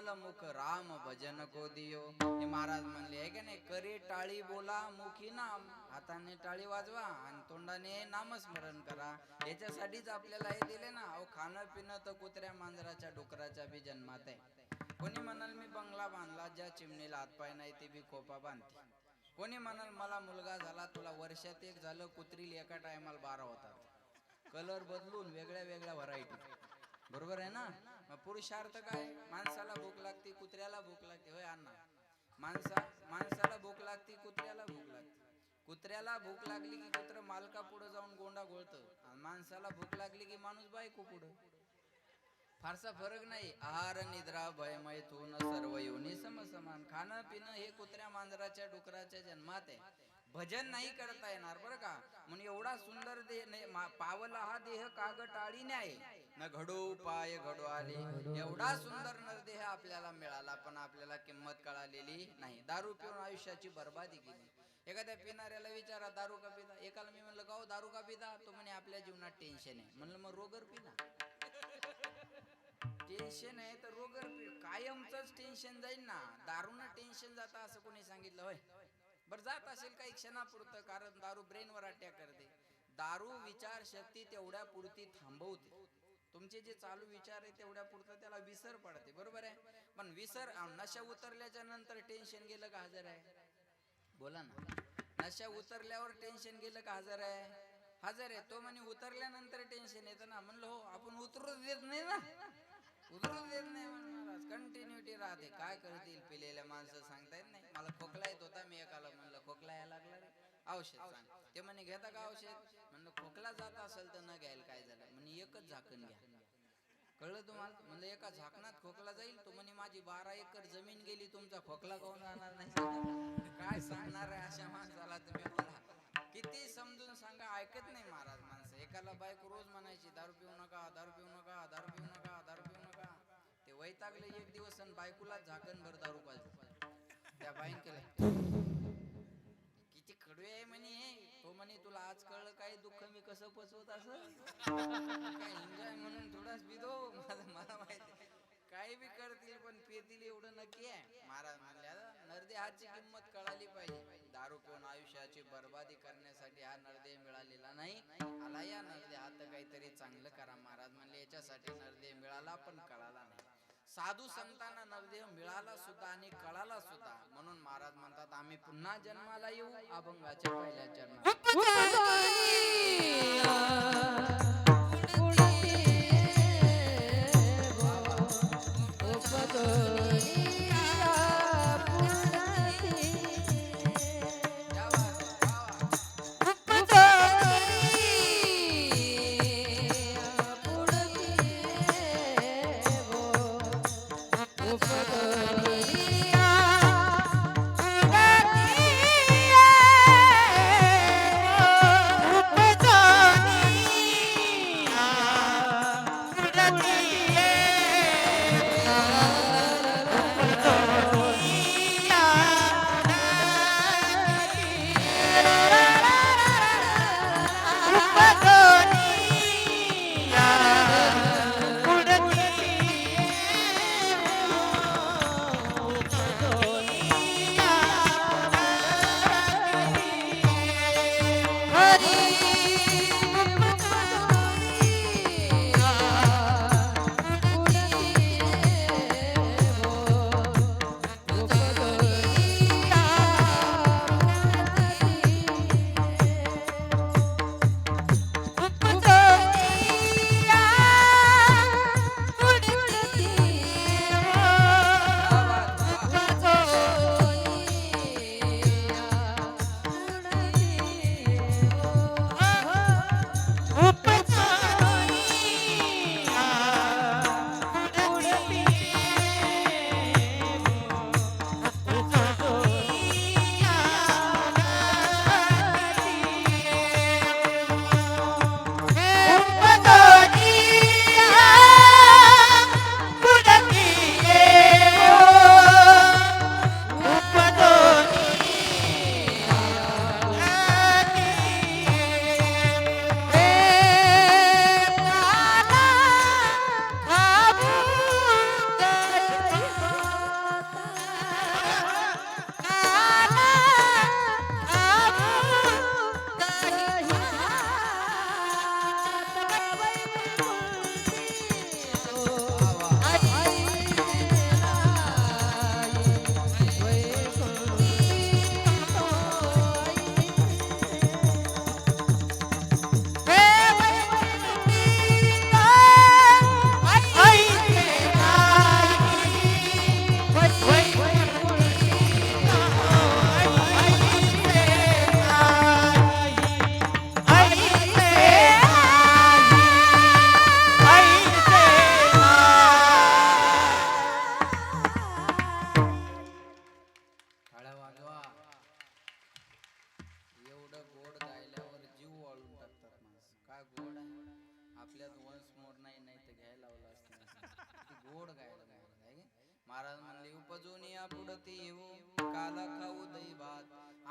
कमल मुख राम भजन को दियो. हे महाराज म्हणले आहे का नाही? करे टाळी बोला मुखी नाम. हाताने टाळी वाजवा आणि तोंडाने नामस्मरण करा. याच्यासाठीच आपल्याला हे दिले ना. अहो खाणं पिणं तर कुत्र्या मांजराच्या डुकराच्या बी जन्मात आहे. कोणी म्हणाल मी बंगला बांधला ज्या चिमणीला हातपाय नाही ती बी खोपा बांधते. कोणी म्हणाल मला मुलगा झाला तुला वर्षात एक झालं कुत्रील एका टायमाला बारा होतात. कलर बदलून वेगळ्या वेगळ्या व्हरायटी बरोबर आहे ना? मग पुरुषार्थ काय? माणसाला भूक लागते कुत्र्याला भूक लागते. होय अण्णा? माणसा माणसाला भूक लागते कुत्र्याला भूक लागते. कुत्र्याला भूक लागली की कुत्र मालका पुढे जाऊन गोंडा घोळतं. आणि माणसाला भूक लागली की माणूस बायको पुढं. फारसा फरक नाही. आहार निद्रा भय मैथून सर्व योनी समसमान. खाणं पिणं हे कुत्र्या मांजराच्या डुकराच्या जन्मात आहे. भजन नाही करता येणार बरं का? म्हणून एवढा सुंदर देह पावला हा देह काग टाळी न्याय. न घडो पाय घडो आले. एवढा सुंदर नरदेह आपल्याला मिळाला पण आपल्याला किंमत कळालेली नाही. दारू पिऊन आयुष्याची बर्बादी केली. एखाद्या पिणाऱ्याला विचारा दारू का पिता? एकाला मी म्हणलं का हो दारू का पिता? तो म्हणे आपल्या जीवनात टेन्शन आहे. म्हणलं मग रोगर पिना टेन्शन आहे तर रोगर पी- कायमच टेन्शन जाईल ना. दारूनं टेन्शन जातं असं कोणी सांगितलं होय? बरं जात असेल काही क्षणापुरतं कारण दारू ब्रेनवर अटॅक करते. दारू विचार शक्ती तेवढ्या पुरती थांबवते. तुमचे जे चालू विचार आहे तेवढ्या पुरतं त्याला विसर पडते बरोबर आहे? पण विसर नशा उतरल्याच्या नंतर टेन्शन गेलं का हजर आहे? बोला ना. नशा उतरल्यावर टेन्शन गेलं का हजर आहे? हजर आहे तो म्हणे उतरल्यानंतर टेन्शन येतं ना. म्हणलं हो आपण उतरू देत नाही ना. उतरू देत नाही महाराज कंटिन्युटी राहते. काय करतील पिलेल्या माणसं सांगता येत नाही. मला खोकला येत होता मी एकाला म्हणलं खोकला यायला लागला रे. औषध सांग. ते म्हणे घेता का औषध? म्हणलं खोकला जात असेल तर न घ्यायला काय झालं? म्हणजे एकच झाकण घ्या. कळलं तुम्हाला? म्हणलं एका झाकणात खोकला जाईल? तो म्हणे माझी बारा एकर जमीन गेली तुमचा खोकला कोण राहणार नाही? काय सांगणार आहे अशा माणसाला तुम्ही मला? किती समजून सांगा ऐकत नाही महाराज माणसं. एकाला बायको रोज म्हणायची दारू पिऊ नका दारू पिऊ नका दारू पिऊ नका वैतागले एक दिवस आणि बायकोला झाकण भर दारू पाहिजे त्या बाईन केलं किती खडवे आहे म्हणे? हे. तो म्हणे तुला आज कळलं काय दुःख मी कसं पचवत असं? काय एन्जॉय म्हणून थोडाच पितो मला मला माहिती काही बी करतील पण पेतील एवढं नक्की आहे. महाराज म्हणल्या "आता नरदे किंमत कळाली पाहिजे. दारू पिऊन आयुष्याची बर्बादी करण्यासाठी हा नरदेह मिळालेला नाही. आला या नरदे हात काहीतरी चांगलं करा. महाराज म्हणले याच्यासाठी नरदेह मिळाला पण कळाला साधू संतांना नवदेव मिळाला सुद्धा आणि कळाला सुद्धा. म्हणून महाराज म्हणतात आम्ही पुन्हा जन्माला येऊ अभंगाच्या पहिल्या जन्मात क्या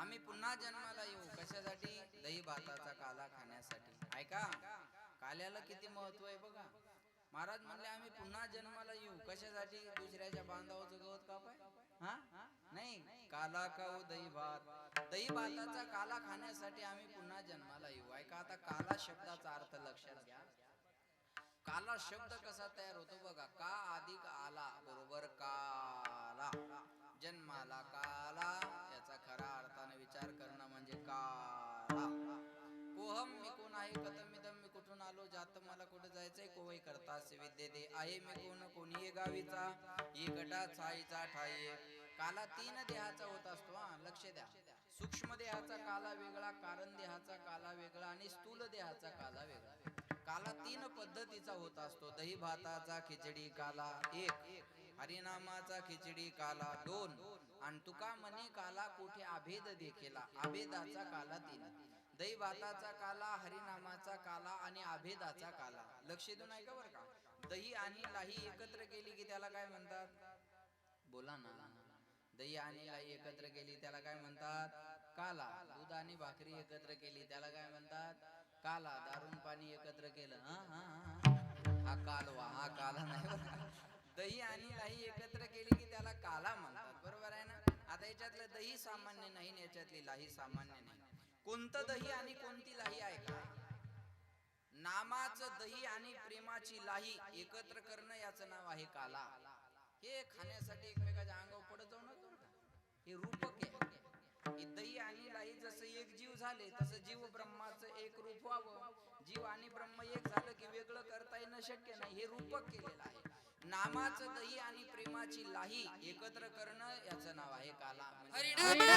आम्ही पुन्हा जन्माला येऊ. कशासाठी? दही भाताचा काला खाण्यासाठी. ऐका काल्याला किती महत्त्व आहे बघा. महाराज म्हणले आम्ही पुन्हा जन्माला येऊ. कशासाठी? दुसऱ्याच्या बांधावाचं गवत कापाय हा? नाही. काला खाऊ दही भात. दही भाताचा काला खाण्यासाठी आम्ही पुन्हा जन्माला येऊ. ऐका आता काला शब्दाचा अर्थ लक्षात घ्या. काला शब्द कसा तयार होतो बघा. का अधिक आला? बरोबर काला. जन्माला काला याचा खरा अर्थ विचार करणं म्हणजे काळा कोहम मी कोण आहे? कथम इदम मी कुठून आलो? जात मला कुठे जायचंय? कोवई करता विद्ये दे आहे मी कोण? कोणी गावीचा? ही गटा छाईचा ठाई काला तीन देहाचा होत असतो हा लक्ष द्या. सूक्ष्म देहाचा काला वेगळा कारण देहाचा काला वेगळा आणि स्थूल देहाचा काला वेगळा. काला तीन पद्धतीचा होत असतो. दही भाताचा खिचडी काला एक. हरिनामाचा खिचडी काला दोन. आणि तुका म्हणे काला कुठे अभेद देखीला. अभेदाचा काला तीन. दहीभाताचा काला हरिनामाचा काला आणि अभेदाचा काला. लक्ष देऊन ऐका बरं का. दही आणि लाही एकत्र केली की त्याला काय म्हणतात? बोला ना. दही आणि लाई एकत्र केली त्याला काय म्हणतात? काला. दूध आणि भाकरी एकत्र केली त्याला काय म्हणतात? काला. दारून पाणी एकत्र केलं. हा हा हा, कालवा. हा काला नाही बरं. दही आणि लाही एकत्र केली की त्याला काला म्हणतात. बरोबर आहे ना? आता याच्यातलं दही सामान्य नाही याच्यातली लाही सामान्य नाही. कोणतं दही आणि कोणती लाही आहे का? नामाचं दही आणि प्रेमाची लाही एकत्र करणं याचं नाव आहे काला. हे खाण्यासाठी एकमेकाच्या अंगावर पडत जाऊ नका. हे रूपक आहे. दही आणि लाही जसं एक जीव झाले तसं जीव ब्रह्माचं एक रूप व्हावं. जीव आणि ब्रह्म एक झालं की वेगळं करता येणं शक्य नाही. हे रूपक केलेलं आहे. नामाचं दही आणि प्रेमाची लाही एकत्र करणं याचं नाव आहे काला. म्हणजे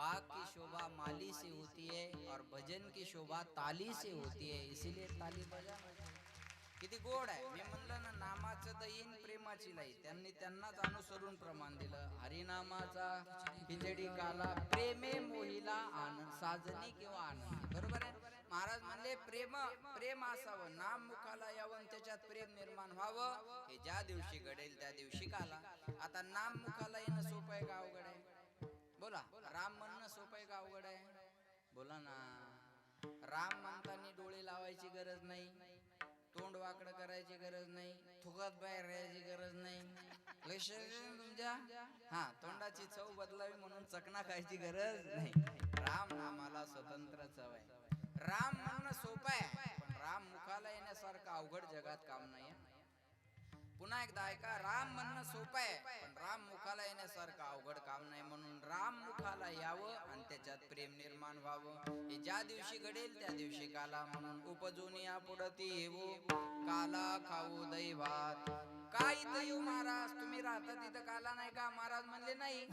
बाग की शोभा माली से होती है और भजन की शोभा ताली से होती है इसीलिए ताली बजा। किती गोड आहे. मी म्हणलं ना नामाचं दहीन प्रेमाची नाही. त्यांनी त्यांनाच अनुसरून प्रमाण दिलं. हरिनामाचा खिचडी काला प्रेमे मोहिला आनंद साजनी किंवा आनंद. बरोबर आहे? महाराज म्हणले प्रेम प्रेम असावं. नाम मुखाला यावं त्याच्यात प्रेम निर्माण व्हावं. हे ज्या दिवशी घडेल त्या दिवशी काला. आता नाम मुखाला येणं सोपं आहे का अवघड आहे? बोला. राम म्हणणं सोपं आहे का अवघड आहे? बोला ना. राम म्हणताना डोळे लावायची गरज नाही. तोंड वाकडं करायची गरज नाही. थुकात बाहेर राहायची गरज नाही. लक्ष तुमच्या? हा तोंडाची चव बदलावी म्हणून चकना खायची गरज नाही. राम नामाला स्वतंत्र चव आहे. राम म्हणणं सोपं आहे पण राम मुखाला येण्यासारखं अवघड जगात काम नाही आहे. पुन्हा एकदा ऐका राम म्हणणं सोपं आहे पण राम मुखाला येण्यासारखं अवघड काम नाही म्हणून राम मुखाला यावं आणि त्याच्यात प्रेम निर्माण व्हावं. हे ज्या दिवशी घडेल त्या दिवशी काला म्हणून उपजून या पुढती येऊ काला खाऊ दैवात काय येऊ महाराज तुम्ही राहता तिथं काला नाही का? महाराज म्हणले नाही.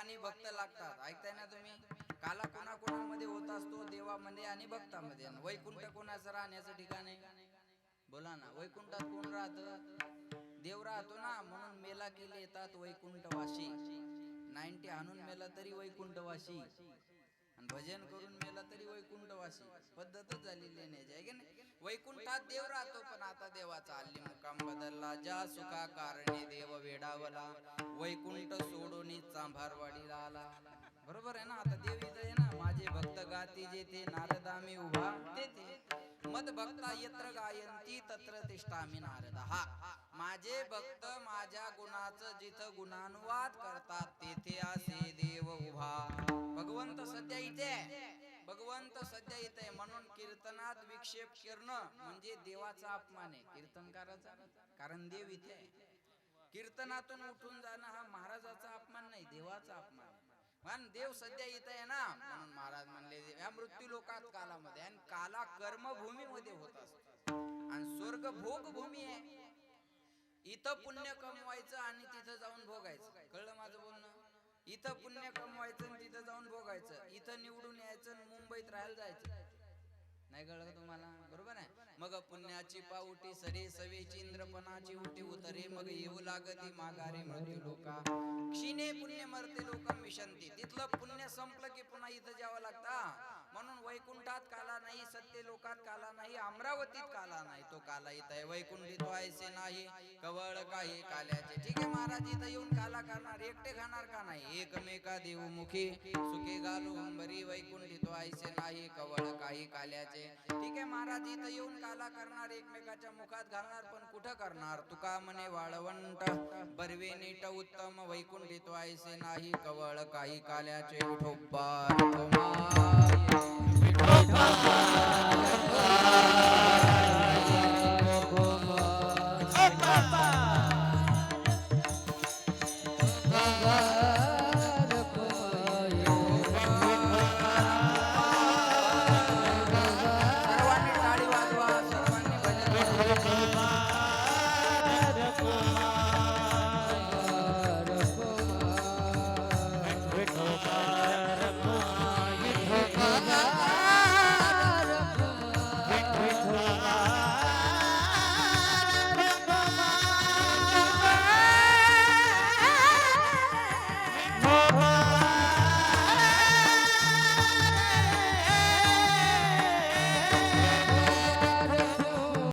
आणि भक्त लागतात. ऐकताय ना तुम्ही? काला कोणा कोणामध्ये होत असतो देवामध्ये आणि भक्तामध्ये. वैकुंठ कोणाचं राहण्याचं ठिकाण आहे? बोला ना वैकुंठात कोण राहत? देव राहतो ना म्हणून मेला केले येतात वैकुंठवाशी नाईन्टी हाणून मेला तरी वैकुंठवाशी आणि भजन करून मेला तरी वैकुंठवासी. पद्धतच झालेली नाही आहे की नाही? वैकुंठात देव राहतो पण आता देवाचा हल्ली मुकाम बदलला. ज्या सुखा कारणे देव वेडावला वैकुंठ सोडून चांभारवाडीला आला बरोबर आहे ना? आता देव आहे ना माझे भक्त गाती जे ते नारदामी उभा ते ते मद भक्ता यत्र गायंती तत्र तिष्ठामी नारद। हा माझे भक्त माझ्या गुणाचं जिथं गुणानुवाद करतात तेथे असे देव उभा। भगवंत सध्या इथे भगवंत सध्या इथे म्हणून कीर्तनात विक्षेप करणं म्हणजे देवाचा अपमान आहे। कीर्तनकाराचा? कारण देव इथे कीर्तनातून उठून जाणं हा महाराजाचा अपमान नाही देवाचा अपमान आहे. पण देव सध्या इथं आहे ना म्हणून महाराज म्हणले या मृत्यू लोकात कालामध्ये. आणि काला कर्मभूमीमध्ये होत असतो. आणि स्वर्ग भोग भूमी आहे. इथं पुण्य कमवायचं आणि तिथं जाऊन भोगायचं. कळलं माझं बोलणं? इथं पुण्य कमवायचं आणि तिथं जाऊन भोगायचं. इथं निवडून यायचं आणि मुंबईत राहायला जायचं. नाही कळलं तुम्हाला? बरोबर आहे? मग पुण्याची पाऊटी सरे सवेची इंद्रपणाची उठी उतरे मग येऊ लागती माघारी मृत्यू लोका. क्षीणे पुण्य मरते लोक मिशंती. तिथलं पुण्य संपलं की पुन्हा इथं जावं लागता म्हणून वैकुंठात काला नाही सत्य लोकात काला नाही अमरावतीत काला नाही तो काला इथं आहे. वैकुंठी तो ऐसे नाही कवळ काही काल्याचे. ठीक आहे महाराज इथं येऊन काला करणार एकटे खाणार का नाही? एकमेका देवमुखी सुखे घालू अंबरी वैकुंठी तो ऐसे नाही कवळ काही काल्याचे. ठीक आहे महाराज इथं येऊन काला करणार एकमेकाच्या मुखात घालणार पण कुठं करणार? तुका म्हणे वाळवंट बरवे नीट उत्तम वैकुंठी तो ऐसे नाही कवळ काही काल्याचे. विठोबा Opa!